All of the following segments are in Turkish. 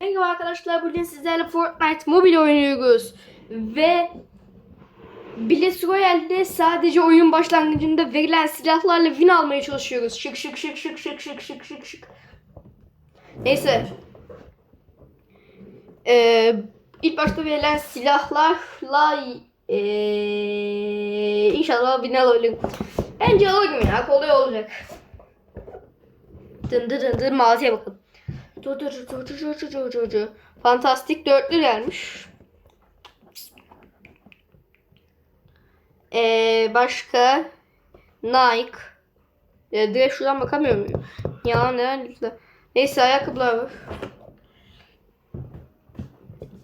Merhaba arkadaşlar bugün sizlerle Fortnite mobil oynuyoruz ve Blitz Royale'de sadece oyun başlangıcında verilen silahlarla win almaya çalışıyoruz. Şık şık şık şık şık şık şık şık şık. Neyse. Ee, ilk başta verilen silahlarla ee, inşallah win alırım. Bence alırım ya kolay olacak. Dın dın dın dın bakalım. Fantastik dörtlü gelmiş. Ee, başka Nike. Ya direkt şuradan bakamıyor muyum? Ya neden. Neyse ayakkabılar var.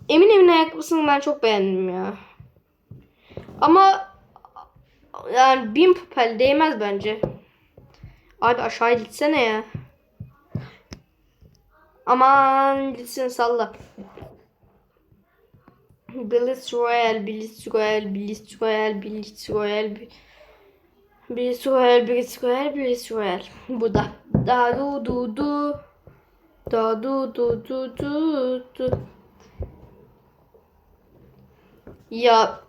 Emin emin ayakkabısını ben çok beğendim ya. Ama yani bin papel değmez bence. Abi aşağı gitsene ya. Aman gitsin salla. Blitz Royale, Blitz Royale, Blitz Royale, Blitz Royale, Bi- Blitz Royale, Blitz Royale, Blitz Royale. Bu da. Da du du du. Da du du du du du. Ya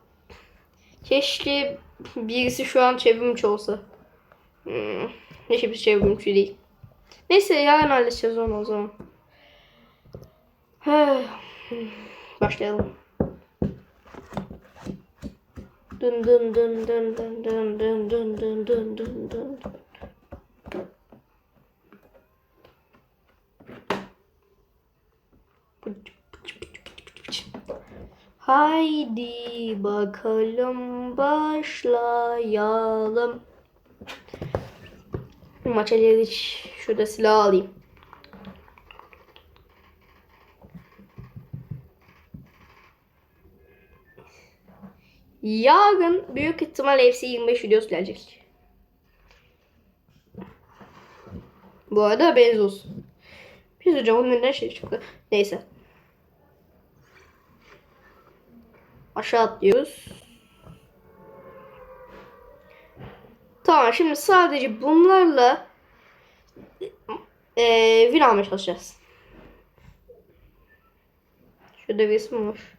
keşke birisi şu an çevirmiş olsa. Hmm. Neyse bir çevirmiş değil. Neyse yarın halledeceğiz onu o zaman. Başlayalım. Dın dın dın dın dın dın dın dın dın dın dın dın. Haydi bakalım başlayalım. Maça geç. Şurada silah alayım. Yarın büyük ihtimal FC 25 videosu gelecek. Bu arada haberiniz olsun. Biz hocam onun neden şey çıktı. Neyse. Aşağı atlıyoruz. Tamam şimdi sadece bunlarla eee win almaya çalışacağız. Şurada bir isim var.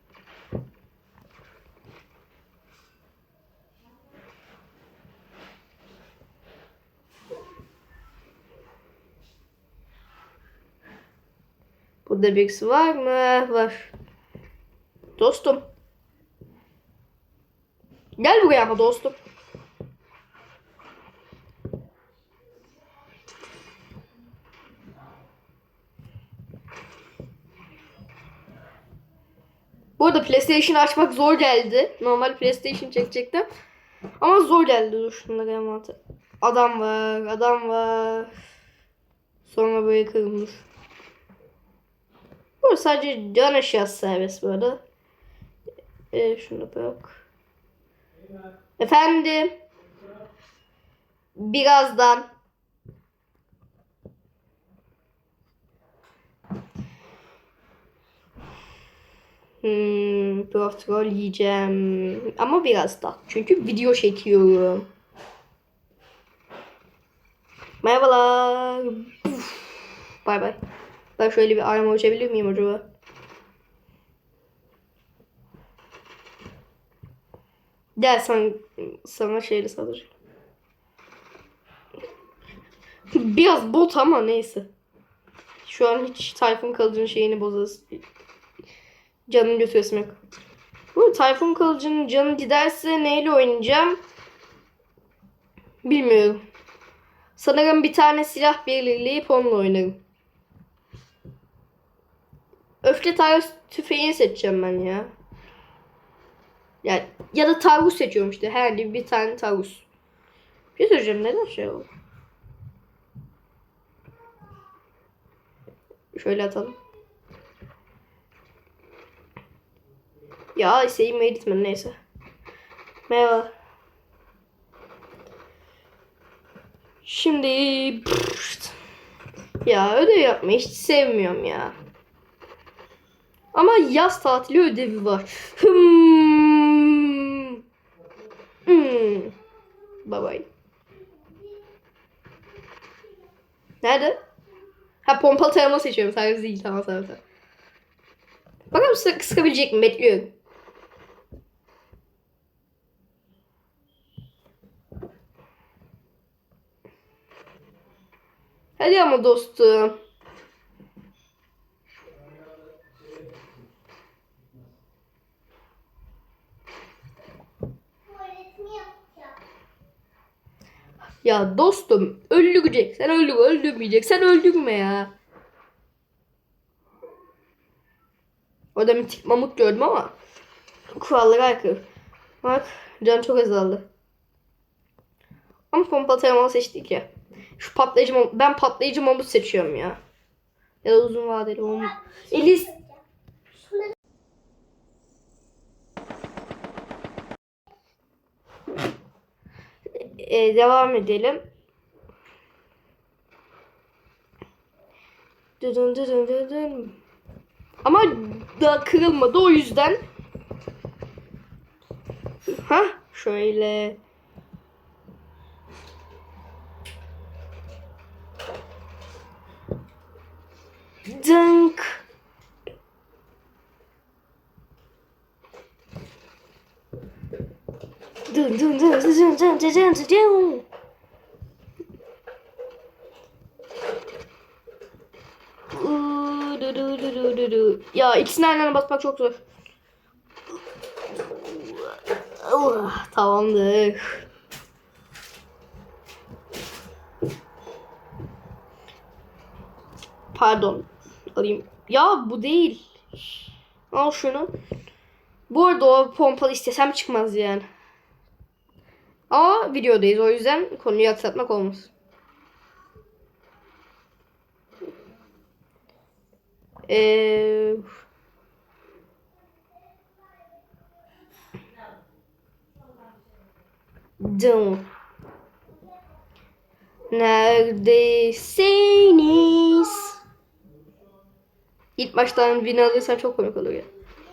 Burada birisi var mı? Var. Dostum. Gel buraya ama dostum. Bu arada PlayStation açmak zor geldi. Normal PlayStation çekecektim. Ama zor geldi. Dur şunları envanter. Adam var, adam var. Sonra böyle kırılmış. Bu sadece can eşyası serbest bu arada. Ee, şunu bırak. Efendim. Birazdan. Hmm, profiterol yiyeceğim. Ama biraz da. Çünkü video çekiyorum. Merhabalar. Bay bay. Ben şöyle bir arama uçabilir miyim acaba? Gel sen, sana şeyle salacağım. Biraz bot ama neyse. Şu an hiç Tayfun Kalıcı'nın şeyini bozarız. Canını götüresim yok. Bu Tayfun Kalıcı'nın canı giderse neyle oynayacağım? Bilmiyorum. Sanırım bir tane silah belirleyip onunla oynarım. Öfke taarruz tüfeğini seçeceğim ben ya. Yani ya da taarruz seçiyorum işte. Her bir, tane taarruz. Bir şey söyleyeceğim neden şey oldu? Şöyle atalım. Ya isteğim eğitmen neyse. Merhaba. Şimdi ya ödev yapmayı hiç sevmiyorum ya. Ama yaz tatili ödevi var. Hmm. Hmm. Bye bye. Nerede? Ha pompalı tarama seçiyorum. Sadece değil. Tamam tamam. Bakalım sıra kıskabilecek mi? Bekliyorum. Hadi ama dostum. Ya dostum öldürecek. Sen öldür, öldürmeyecek. Sen öldürme ya. Orada mitik mamut gördüm ama kurallara aykırı. Bak can çok azaldı. Ama pompalı taramalı seçtik ya. Şu patlayıcı ben patlayıcı mamut seçiyorum ya. Ya da uzun vadeli mamut. Elis Şunları e, devam edelim. Dudun dudun dudun. Ama da kırılmadı o yüzden. Ha şöyle. Uuu, du du du du du du. Ya ikisini aynı anda basmak çok zor. Tamamdır. Pardon. Alayım. Ya bu değil. Al şunu. Bu arada o pompalı istesem çıkmaz yani. Ama videodayız o yüzden konuyu aksatmak olmaz. Eee... Don't. Neredesiniz? İlk baştan win alırsan çok komik olur ya.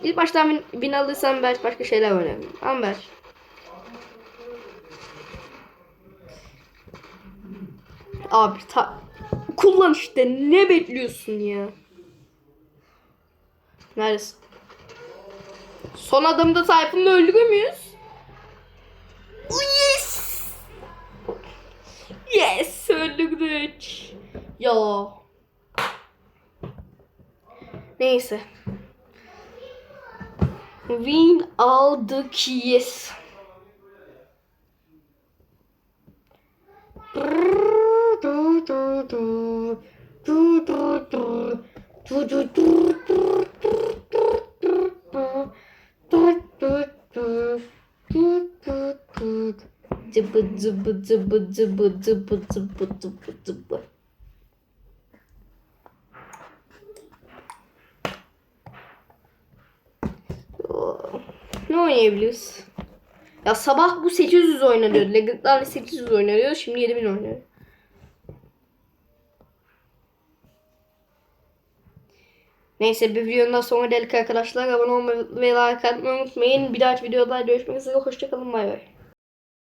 İlk baştan win, win alırsan belki başka şeyler oynarım. Ama belki. Abi ta kullan işte ne bekliyorsun ya? Neredesin? Son adımda Tayfun'u öldürür müyüz? Oh, yes! Yes! Öldürdük. Ya. Neyse. Win aldık yes. Oh, Ne oynayabiliriz? Ya sabah bu 800 oynanıyordu. Legend'larla 800 oynanıyor. Şimdi 7000 oynuyor. Neyse bir videonun daha sonuna geldik arkadaşlar. Abone olmayı ve like atmayı unutmayın. Bir dahaki videoda görüşmek üzere. Hoşçakalın. Bay bay.